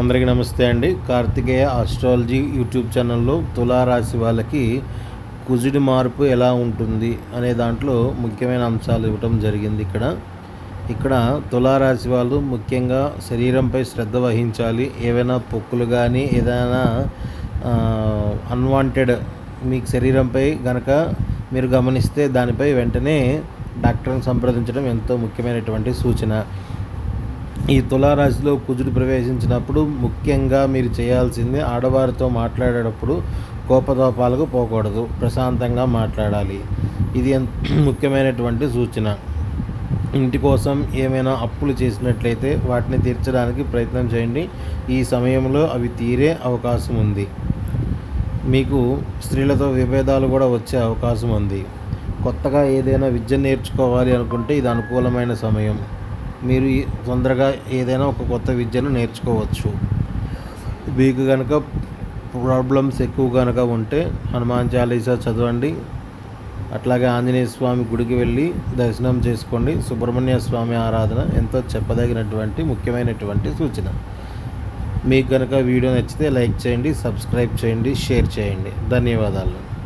అందరికీ నమస్తే అండి. కార్తికేయ ఆస్ట్రాలజీ యూట్యూబ్ ఛానల్లో తులారాశి వాళ్ళకి కుజుడి మార్పు ఎలా ఉంటుంది అనే దాంట్లో ముఖ్యమైన అంశాలు ఇవ్వటం జరిగింది ఇక్కడ. ఇక్కడ తులారాశి వాళ్ళు ముఖ్యంగా శరీరంపై శ్రద్ధ వహించాలి. ఏవైనా పొక్కులు కానీ ఏదైనా అన్వాంటెడ్ మీకు శరీరంపై కనుక మీరు గమనిస్తే దానిపై వెంటనే డాక్టర్ని సంప్రదించడం ఎంతో ముఖ్యమైనటువంటి సూచన. ఈ తులారాశిలో కుజుడు ప్రవేశించినప్పుడు ముఖ్యంగా మీరు చేయాల్సింది ఆడవారితో మాట్లాడేటప్పుడు కోపతోపాలకు పోకూడదు ప్రశాంతంగా మాట్లాడాలి. ఇది ఎంత ముఖ్యమైనటువంటి సూచన. ఇంటి కోసం ఏమైనా అప్పులు చేసినట్లయితే వాటిని తీర్చడానికి ప్రయత్నం చేయండి. ఈ సమయంలో అవి తీరే అవకాశం ఉంది. మీకు స్త్రీలతో విభేదాలు కూడా వచ్చే అవకాశం ఉంది. కొత్తగా ఏదైనా విద్య నేర్చుకోవాలి అనుకుంటే ఇది అనుకూలమైన సమయం. మీరు ఈ- తొందరగా ఏదైనా ఒక కొత్త విద్యను నేర్చుకోవచ్చు. మీకు కనుక ప్రాబ్లమ్స్ ఎక్కువ కనుక ఉంటే హనుమాన్ చాలీసా చదవండి. అట్లాగే ఆంజనేయ స్వామి గుడికి వెళ్ళి దర్శనం చేసుకోండి. సుబ్రహ్మణ్య స్వామి ఆరాధన ఎంతో చెప్పదగినటువంటి ముఖ్యమైనటువంటి సూచన. మీకు కనుక వీడియో నచ్చితే లైక్ చేయండి సబ్స్క్రైబ్ చేయండి షేర్ చేయండి. ధన్యవాదాలు.